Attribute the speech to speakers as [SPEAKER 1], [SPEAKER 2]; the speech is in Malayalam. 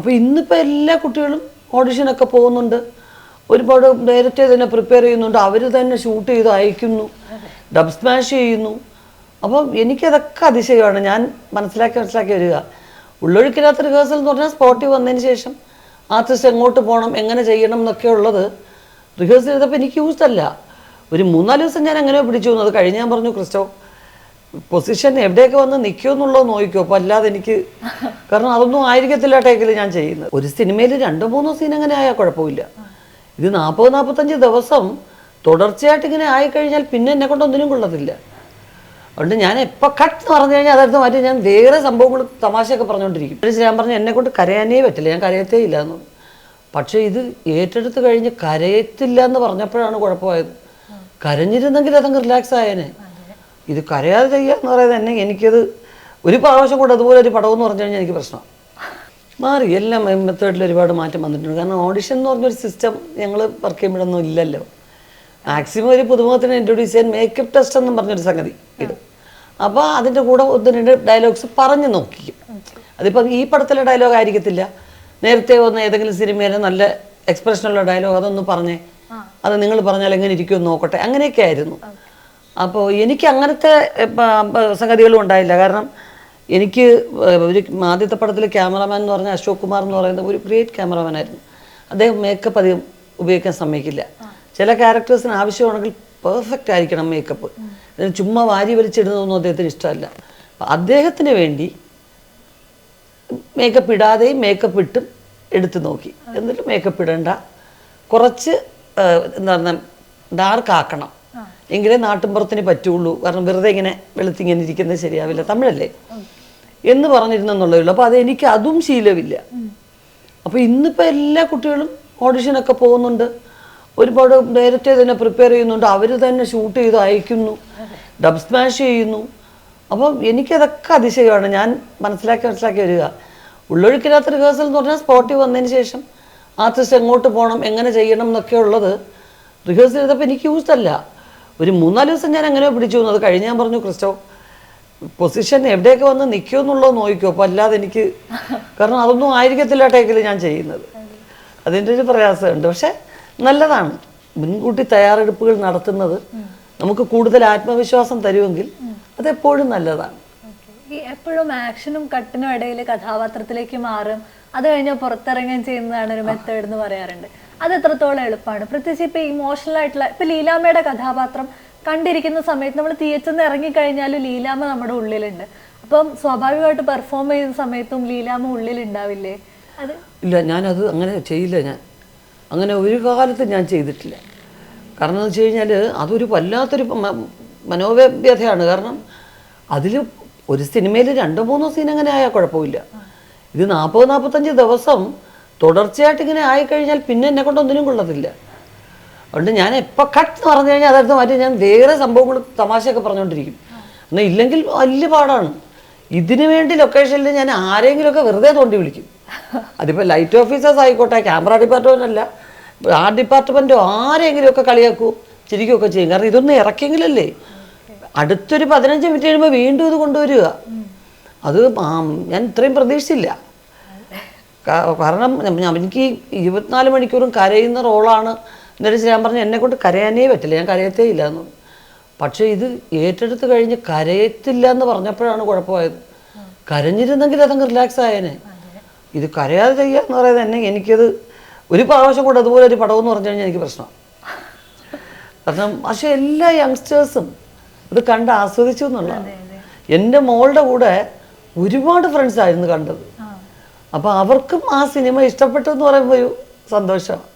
[SPEAKER 1] അപ്പോൾ ഇന്നിപ്പോൾ എല്ലാ കുട്ടികളും ഓഡിഷനൊക്കെ പോകുന്നുണ്ട്. ഒരുപാട് നേരത്തെ തന്നെ പ്രിപ്പയർ ചെയ്യുന്നുണ്ട്. അവർ തന്നെ ഷൂട്ട് ചെയ്ത് അയക്കുന്നു. ഡബ് സ്മാഷ് ചെയ്യുന്നു. അപ്പം എനിക്കതൊക്കെ അതിശയമാണ്. ഞാൻ മനസ്സിലാക്കി മനസ്സിലാക്കി വരിക. ഉള്ളൊഴുക്കില്ലാത്ത റിഹേഴ്സൽ എന്ന് പറഞ്ഞാൽ സ്പോട്ടിൽ വന്നതിന് ശേഷം ആർട്ടിസ്റ്റ് എങ്ങോട്ട് പോകണം എങ്ങനെ ചെയ്യണം എന്നൊക്കെ ഉള്ളത് റിഹേഴ്സൽ ചെയ്തപ്പോൾ എനിക്ക് യൂസ് അല്ല. ഒരു മൂന്നാൽ ദിവസം ഞാൻ അങ്ങനെ പിടിച്ചു. അത് കഴിഞ്ഞ് ഞാൻ പറഞ്ഞു ക്രിസ്റ്റോ പൊസിഷൻ എവിടെയൊക്കെ വന്ന് നിൽക്കുമോ എന്നുള്ളത് നോക്കിക്കോ. അപ്പോൾ അല്ലാതെ എനിക്ക് കാരണം അതൊന്നും ആയിരിക്കത്തില്ല ടേക്കിൽ ഞാൻ ചെയ്യുന്നത്. ഒരു സിനിമയിൽ രണ്ടോ മൂന്നോ സീൻ അങ്ങനെ ആയാൽ കുഴപ്പമില്ല. ഇത് നാൽപ്പത് നാൽപ്പത്തഞ്ച് ദിവസം തുടർച്ചയായിട്ട് ഇങ്ങനെ ആയിക്കഴിഞ്ഞാൽ പിന്നെ എന്നെ കൊണ്ട് ഒന്നിനും കൊള്ളത്തില്ല. അതുകൊണ്ട് ഞാൻ എപ്പോൾ കട്ട് എന്ന് പറഞ്ഞു കഴിഞ്ഞാൽ അതെടുത്ത് മാറ്റി ഞാൻ വേറെ സംഭവങ്ങൾ തമാശയൊക്കെ പറഞ്ഞുകൊണ്ടിരിക്കും പക്ഷേ ഞാൻ പറഞ്ഞു എന്നെ കൊണ്ട് കരയാനേ പറ്റില്ല ഞാൻ കരയത്തേ ഇല്ല എന്ന്. പക്ഷേ ഇത് ഏറ്റെടുത്ത് കഴിഞ്ഞ് കരയത്തില്ല എന്ന് പറഞ്ഞപ്പോഴാണ് കുഴപ്പമായത്. കരഞ്ഞിരുന്നെങ്കിൽ അതങ്ങ് റിലാക്സ് ആയേനെ. ഇത് കരയാതെ ചെയ്യുക എന്ന് പറയുന്നത് തന്നെ എനിക്കത് ഒരു പ്രാവശ്യം കൂടെ അതുപോലെ ഒരു പടവെന്ന് പറഞ്ഞു കഴിഞ്ഞാൽ എനിക്ക് പ്രശ്നമാണ്. മാറി എല്ലാം മെത്തേഡിൽ ഒരുപാട് മാറ്റം വന്നിട്ടുണ്ട്. കാരണം ഓഡിഷൻ എന്ന് പറഞ്ഞൊരു സിസ്റ്റം ഞങ്ങൾ വർക്ക് ചെയ്യുമ്പോഴൊന്നും ഇല്ലല്ലോ. മാക്സിമം ഒരു പുതുമുഖത്തിന് ഇൻട്രൊഡ്യൂസ് ചെയ്യാൻ മേക്കപ്പ് ടെസ്റ്റ് എന്നും പറഞ്ഞൊരു സംഗതി ഇടും അപ്പോൾ അതിന്റെ കൂടെ ഒന്ന് രണ്ട് ഡയലോഗ്സ് പറഞ്ഞു നോക്കിക്കും. അതിപ്പം ഈ പടത്തിലെ ഡയലോഗ് ആയിരിക്കത്തില്ല. നേരത്തെ വന്ന ഏതെങ്കിലും സിനിമയിലെ നല്ല എക്സ്പ്രഷനുള്ള ഡയലോഗ് അതൊന്ന് പറഞ്ഞേ അത് നിങ്ങൾ പറഞ്ഞാൽ എങ്ങനെ ഇരിക്കുമെന്ന് നോക്കട്ടെ. അങ്ങനെയൊക്കെ ആയിരുന്നു. അപ്പോൾ എനിക്ക് അങ്ങനത്തെ സംഗതികളും ഉണ്ടായില്ല. കാരണം എനിക്ക് ഒരു ആദ്യത്തെ പടത്തിൽ ക്യാമറമാൻ എന്ന് പറഞ്ഞ അശോക് കുമാർ എന്ന് പറയുന്ന ഒരു ഗ്രേറ്റ് ക്യാമറമാൻ ആയിരുന്നു. അദ്ദേഹം മേക്കപ്പ് അധികം ഉപയോഗിക്കാൻ സമ്മതിക്കില്ല. ചില ക്യാരക്ടേഴ്സിന് ആവശ്യമാണെങ്കിൽ പെർഫെക്റ്റ് ആയിരിക്കണം മേക്കപ്പ് അതിന് ചുമ്മാ വാരി വലിച്ചിടുന്നതൊന്നും അദ്ദേഹത്തിന് ഇഷ്ടമല്ല. അപ്പം അദ്ദേഹത്തിന് വേണ്ടി മേക്കപ്പ് ഇടാതെയും മേക്കപ്പ് ഇട്ടും എടുത്തു നോക്കി. എന്നിട്ട് മേക്കപ്പ് ഇടണ്ട. കുറച്ച് എന്താ പറഞ്ഞാൽ ഡാർക്ക് ആക്കണം. എങ്കിലേ നാട്ടിൻപുറത്തിന് പറ്റുള്ളൂ. കാരണം വെറുതെ ഇങ്ങനെ വെളുത്തിങ്ങനെ ഇരിക്കുന്നത് ശരിയാവില്ല. തമിഴല്ലേ? എന്ന് പറഞ്ഞിരുന്നെന്നുള്ളേ ഉള്ളൂ അപ്പോൾ അത് എനിക്ക് അതും ശീലമില്ല. അപ്പോൾ ഇന്നിപ്പോൾ എല്ലാ കുട്ടികളും ഓഡിഷനൊക്കെ പോകുന്നുണ്ട്. ഒരുപാട് നേരത്തെ തന്നെ പ്രിപ്പയർ ചെയ്യുന്നുണ്ട്. അവർ തന്നെ ഷൂട്ട് ചെയ്ത് അയക്കുന്നു. ഡബ് സ്മാഷ് ചെയ്യുന്നു. അപ്പം എനിക്കതൊക്കെ അതിശയമാണ്. ഞാൻ മനസ്സിലാക്കി മനസ്സിലാക്കി വരിക. ഉള്ളൊഴുക്കില്ലാത്ത റിഹേഴ്സൽ എന്ന് പറഞ്ഞാൽ സ്പോട്ടിൽ വന്നതിന് ശേഷം ആർട്ടിസ്റ്റ് എങ്ങോട്ട് പോകണം എങ്ങനെ ചെയ്യണം എന്നൊക്കെ ഉള്ളത് റിഹേഴ്സൽ ചെയ്തപ്പോൾ എനിക്ക് യൂസ് അല്ല. ഒരു മൂന്നാൽ ദിവസം ഞാൻ അങ്ങനെ പിടിച്ചു അത് കഴിഞ്ഞ് ഞാൻ പറഞ്ഞു ക്രിസ്റ്റോ പൊസിഷൻ എവിടെയൊക്കെ വന്ന് നിൽക്കുമോ എന്നുള്ളത് നോക്കിക്കോ. അപ്പോൾ അല്ലാതെ എനിക്ക് കാരണം അതൊന്നും ആയിരിക്കത്തില്ല ടേക്കിൽ ഞാൻ ചെയ്യുന്നത്. അതിന്റെ ഒരു പ്രയാസമുണ്ട്. പക്ഷേ നല്ലതാണ്. മുൻകൂട്ടി തയ്യാറെടുപ്പുകൾ നടത്തുന്നത് നമുക്ക് കൂടുതൽ ആത്മവിശ്വാസം തരുമെങ്കിൽ അതെപ്പോഴും നല്ലതാണ്.
[SPEAKER 2] ഈ എപ്പോഴും ആക്ഷനും കട്ടിനും ഇടയിൽ കഥാപാത്രത്തിലേക്ക് മാറും. അത് കഴിഞ്ഞാൽ പുറത്തിറങ്ങുകയും ചെയ്യുന്നതാണ് ഒരു മെത്തേഡ് എന്ന് പറയാറുണ്ട്. അത് എത്രത്തോളം എളുപ്പമാണ്. പ്രത്യേകിച്ച് ഇപ്പൊ ഇമോഷണൽ ആയിട്ടുള്ള ഇപ്പൊ ലീലാമ്മയുടെ കഥാപാത്രം കണ്ടിരിക്കുന്ന സമയത്ത് നമ്മൾ തിയേറ്ററിൽ നിന്ന് ഇറങ്ങിക്കഴിഞ്ഞാലും ലീലാമ്മ നമ്മുടെ ഉള്ളിലുണ്ട്. അപ്പം സ്വാഭാവികമായിട്ട് പെർഫോം ചെയ്യുന്ന സമയത്തും ലീലാമ്മ ഉള്ളിലുണ്ടാവില്ലേ? അത്
[SPEAKER 1] ഇല്ല ഞാനത് അങ്ങനെ ചെയ്യില്ല ഞാൻ. അങ്ങനെ ഒരു കാലത്ത് ഞാൻ ചെയ്തിട്ടില്ല. കാരണം എന്ന് വെച്ച് കഴിഞ്ഞാൽ അതൊരു വല്ലാത്തൊരു മനോവ്യഥയാണ്. കാരണം അതിൽ ഒരു സിനിമയിൽ രണ്ടോ മൂന്നോ സീൻ അങ്ങനെ ആയാൽ കുഴപ്പമില്ല. ഇത് നാൽപ്പത് നാൽപ്പത്തഞ്ച് ദിവസം തുടർച്ചയായിട്ട് ഇങ്ങനെ ആയിക്കഴിഞ്ഞാൽ പിന്നെ എന്നെ കൊണ്ട് ഒന്നിനും കൊള്ളത്തില്ല. അതുകൊണ്ട് ഞാൻ എപ്പോൾ കട്ട് എന്ന് പറഞ്ഞു കഴിഞ്ഞാൽ അതെടുത്ത് മാറ്റി ഞാൻ വേറെ സംഭവങ്ങൾ തമാശയൊക്കെ പറഞ്ഞുകൊണ്ടിരിക്കും എന്നാൽ ഇല്ലെങ്കിൽ വലിയ പാടാണ്. ഇതിനു വേണ്ടി ലൊക്കേഷനിൽ ഞാൻ ആരെങ്കിലുമൊക്കെ വെറുതെ തോണ്ടി വിളിക്കും. അതിപ്പോൾ ലൈറ്റ് ഓഫീസേഴ്സ് ആയിക്കോട്ടെ ക്യാമറ ഡിപ്പാർട്ട്മെന്റ് അല്ല. ആർട്ട് ഡിപ്പാർട്ട്മെന്റോ ആരെങ്കിലുമൊക്കെ കളിയാക്കൂ ചിരിക്കുകയൊക്കെ ചെയ്യും. കാരണം ഇതൊന്നും ഇറക്കിയെങ്കിലല്ലേ? അടുത്തൊരു പതിനഞ്ച് മിനിറ്റ് കഴിയുമ്പോൾ വീണ്ടും ഇത് കൊണ്ടുവരിക. അത് ഞാൻ ഇത്രയും പ്രതീക്ഷിച്ചില്ല. കാരണം എനിക്ക് ഇരുപത്തിനാല് മണിക്കൂറും കരയുന്ന റോളാണ്. എന്നിട്ട് ഞാൻ പറഞ്ഞു എന്നെ കൊണ്ട് കരയാനേ പറ്റില്ല ഞാൻ കരയത്തേ ഇല്ല എന്ന് പക്ഷേ ഇത് ഏറ്റെടുത്ത് കഴിഞ്ഞ് കരയത്തില്ല എന്ന് പറഞ്ഞപ്പോഴാണ് കുഴപ്പമായത്. കരഞ്ഞിരുന്നെങ്കിൽ അതങ്ങ് റിലാക്സ് ആയേനെ. ഇത് കരയാതെ ചെയ്യുക എന്ന് പറയുന്നത് തന്നെ എനിക്കത് ഒരു പ്രാവശ്യം കൂടെ അതുപോലെ ഒരു പടവെന്ന് എന്ന് പറഞ്ഞു കഴിഞ്ഞാൽ എനിക്ക് പ്രശ്നമാണ്. കാരണം പക്ഷേ എല്ലാ യങ്സ്റ്റേഴ്സും ഇത് കണ്ട് ആസ്വദിച്ചു എന്നുള്ളതാണ് എന്റെ മോളുടെ കൂടെ ഒരുപാട് ഫ്രണ്ട്സ് ആയിരുന്നു കണ്ടത്. അപ്പോൾ അവർക്കും ആ സിനിമ ഇഷ്ടപ്പെട്ടു എന്ന് പറയുമ്പോൾ ഒരു സന്തോഷമാണ്.